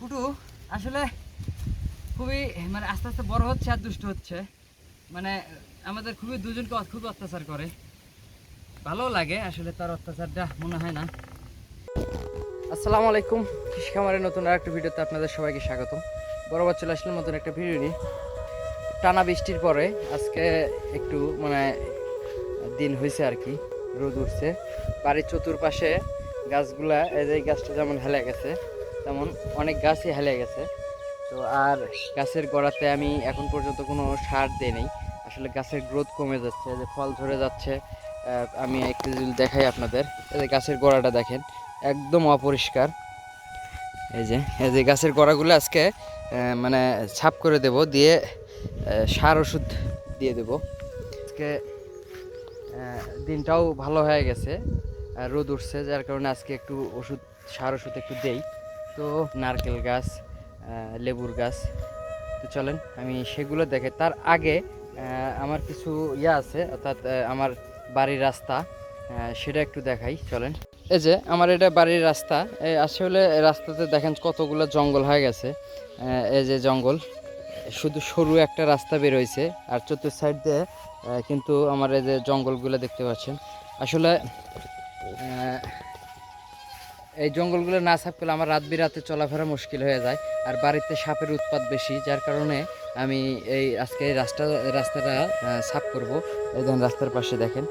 পুটু আসলে খুবই মানে আস্তে আস্তে বড় হচ্ছে আর দুষ্ট হচ্ছে। মানে আমাদের খুবই দুজনকে খুব অত্যাচার করে। ভালো লাগে, আসলে তার অত্যাচারটা মনে হয় না। আসসালামু আলাইকুম কৃষি খামারের নতুন আর একটা ভিডিওতে আপনাদের সবাইকে স্বাগত। বরাবর চলে আসলাম নতুন একটা ভিডিও নিয়ে। টানা বৃষ্টির পরে আজকে একটু মানে দিন হয়েছে আর কি, রোদ উঠছে। বাড়ির চতুর্পাশে গাছগুলা, এই যে গাছটা যেমন হেলে গেছে তেমন অনেক গাছই হেলে গেছে। তো আর গাছের গোড়াতে আমি এখন পর্যন্ত কোনো সার দিই নেই। আসলে গাছের গ্রোথ কমে যাচ্ছে যে ফল ঝরে যাচ্ছে। আমি একটু যদি দেখাই আপনাদের। এই যে গাছের গোড়াটা দেখেন, একদম অপরিষ্কার। এই যে এই যে গাছের গোড়াগুলো আজকে মানে ছাপ করে দেব, দিয়ে সার ওষুধ দিয়ে দেব। আজকে দিনটাও ভালো হয়ে গেছে রোদ উঠছে, যার কারণে আজকে একটু ওষুধ, সার ওষুধ একটু দেই। তো নারকেল গাছ লেবুর গাছ। তো চলেন, আমি সেগুলো দেখে তার আগে আমার কিছু ইয়ে আছে, অর্থাৎ আমার বাড়ির রাস্তা সেটা একটু দেখাই। চলেন। এই যে, আমার এটা বাড়ির রাস্তা। আসলে রাস্তাতে দেখেন কতগুলো জঙ্গল হয়ে গেছে। এই যে জঙ্গল, শুধু সরু একটা রাস্তা বের হয়েছে। আর চতুর্থ সাইড দিয়ে কিন্তু আমার এই যে জঙ্গলগুলো দেখতে পাচ্ছেন। আসলে এই জঙ্গলগুলো না সাফ করলে আমার রাত বিরাতে চলাফেরা মুশকিল হয়ে যায় আর বাড়িতে সাপের উৎপাত বেশি, যার কারণে আমি এই আজকে এই রাস্তা, রাস্তাটা সাফ করব। এই দেখেন রাস্তার পাশে দেখেন,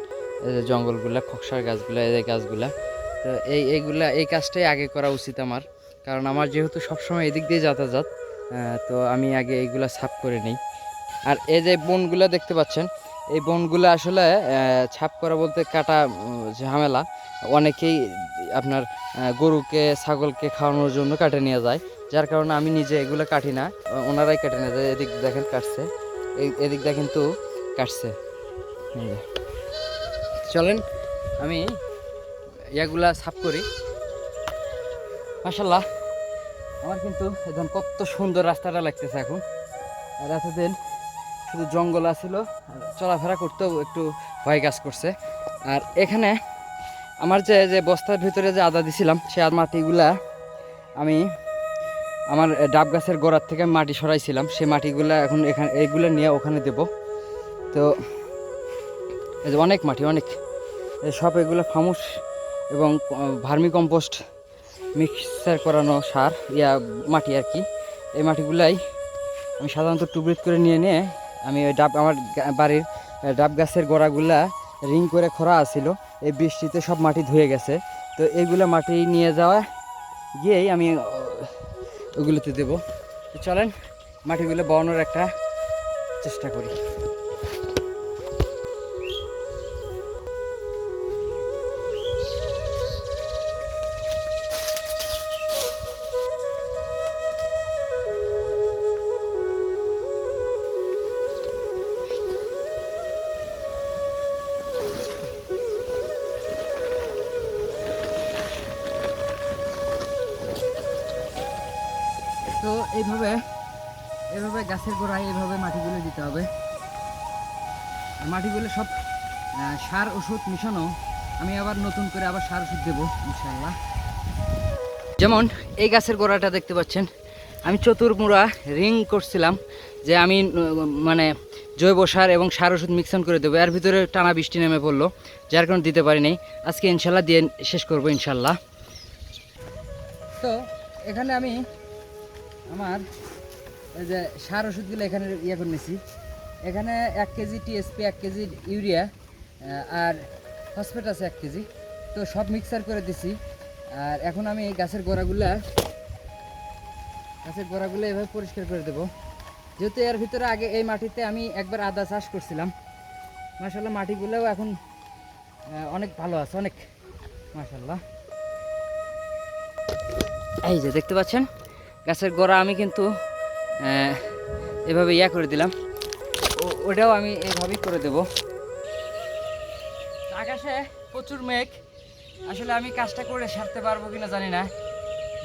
এই যে জঙ্গলগুলা, খকসার গাছগুলা, এই গাছগুলা। তো এই, এইগুলা, এই কাজটাই আগে করা উচিত আমার, কারণ আমার যেহেতু সবসময় এদিক দিয়ে যাতায়াত তো আমি আগে এইগুলা সাফ করে নিই। আর এই যে বনগুলা দেখতে পাচ্ছেন এই বনগুলো আসলে ছাপ করা বলতে কাটা ঝামেলা। অনেকেই আপনার গরুকে, ছাগলকে খাওয়ানোর জন্য কাটে নিয়ে যায়। যার কারণে আমি নিজে এগুলো কাটি না, ওনারাই কেটে নিয়ে যায়। এদিক দেখেন কাটছে। এদিকটা কিন্তু কাটছে। চলেন, আমি ইয়াগুলা সাফ করি। মাসাল্লাহ আমার কিন্তু এখন কত সুন্দর রাস্তাটা লাগতেছে এখন। আর এতদিন শুধু জঙ্গল আছিল চলাফেরা করতেও একটু ভয় কাজ করছে। আর এখানে আমার যে যে বস্তার ভিতরে যে আদা দিছিলাম সে আর মাটিগুলা আমি আমার ডাব গাছের গোড়ার থেকে মাটি সরাইছিলাম। সেই মাটিগুলা এখন এখানে এইগুলো নিয়ে ওখানে দেব। তো এই যে অনেক মাটি, অনেক। সব এগুলো ফামুস এবং ভার্মি কম্পোস্ট মিক্সার করানো সার, ইয়া মাটি আর কি। এই মাটিগুলাই আমি সাধারণত টুবরিত করে নিয়ে নিয়ে আমি ওই ডাব, আমার বাড়ির ডাব গাছের গোড়াগুলা রিং করে খরা আছিল। এই বৃষ্টিতে সব মাটি ধুয়ে গেছে। তো এইগুলো মাটি নিয়ে যাওয়া গিয়েই আমি ওগুলোতে দেবো। চলেন, মাটিগুলো বানোর একটা চেষ্টা করি। তো এইভাবে এভাবে গাছের গোড়ায় এইভাবে মাটিগুলো দিতে হবে। মাটিগুলো সব সার, ওষুধ মিশানো। আমি আবার নতুন করে আবার সার, ওষুধ দেবো ইনশাল্লাহ যেমন এই গাছের গোড়াটা দেখতে পাচ্ছেন, আমি চতুর্মুড়া রিং করছিলাম যে আমি মানে জৈব সার এবং সার, ওষুধ মিক্সন করে দেবো। এর ভিতরে টানা বৃষ্টি নেমে পড়ল, যার কারণে দিতে পারিনি। আজকে ইনশাল্লাহ দিয়ে শেষ করব ইনশাল্লাহ তো এখানে আমি আমার, এই যে সার ওষুধগুলো এখানে ইয়ে করে নিয়েছি এখানে এক কেজি টিএসপি এক কেজি ইউরিয়া আর ফসফেট আছে এক কেজি। তো সব মিক্সার করে দিছি। আর এখন আমি গাছের গোড়াগুলা, গাছের গোড়াগুলো এভাবে পরিষ্কার করে দেবো। যেহেতু এর ভিতরে আগে এই মাটিতে আমি একবার আদা চাষ করছিলাম। মাসাল্লাহ মাটিগুলোও এখন অনেক ভালো আছে, অনেক। মাসাল্লাহ এই যে দেখতে পাচ্ছেন? গাছের গোড়া আমি কিন্তু এভাবে ইয়া করে দিলাম। ওটাও আমি এভাবেই করে দেব। আকাশে প্রচুর মেঘ। আসলে আমি কাজটা করে সারতে পারব কিনা জানি না।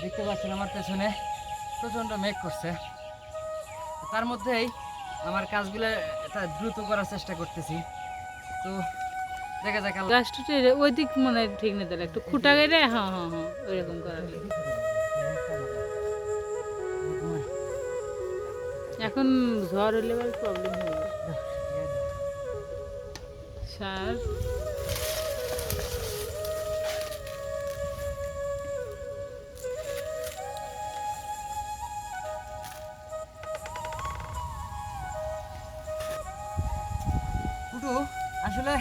দেখতে পাচ্ছেন আমার পেছনে প্রচণ্ড মেঘ করছে। তার মধ্যেই আমার কাজগুলো দ্রুত করার চেষ্টা করতেছি। তো দেখা যাক গাছটা ওই দিক মনে ঠিক নেই তাহলে, একটু খুঁটা গেলে হ্যাঁ হ্যাঁ হ্যাঁ ওইরকম করা এখন ঝড় হলে আবার প্রবলেম হবে। সার আসলে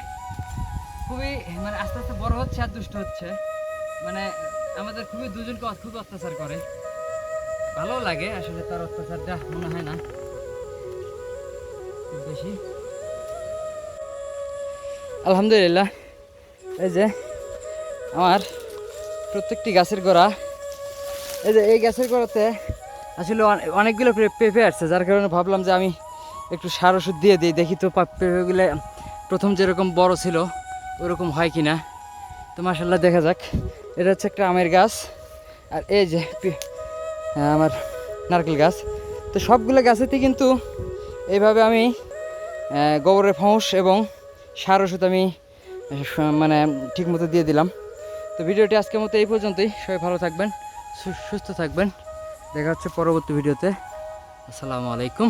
খুবই মানে আস্তে আস্তে বড় হচ্ছে আর দুষ্ট হচ্ছে। মানে আমাদের খুবই দুজনকে খুবই অত্যাচার করে। ভালো লাগে, আসলে তার অত্যাচারটা মনে হয় না। বেশি। আলহামদুলিল্লাহ, এই যে আমার প্রত্যেকটি গাছের গোড়া, এই যে এই গাছের গোড়াতে আসলে অনে- অনেকগুলো পেঁপে আসছে, যার কারণে ভাবলাম যে আমি একটু সার ওষুধ দিয়ে দিই, দেখি তো পেঁপেগুলো প্রথম যেরকম বড় ছিল, ওরকম হয় কি না তো মাসাল্লাহ দেখা যাক। এটা হচ্ছে একটা আমের গাছ, আর এই যে আমার নারকেল গাছ। তো সবগুলো গাছেতেই কিন্তু এইভাবে আমি গোবরের ফাঁস এবং সার ওষুধ আমি মানে ঠিক ঠিকমতো দিয়ে দিলাম। তো ভিডিওটি আজকের মতো এই পর্যন্তই। সবাই ভালো থাকবেন সুস্থ থাকবেন। দেখা হচ্ছে পরবর্তী ভিডিওতে। আসসালামু আলাইকুম।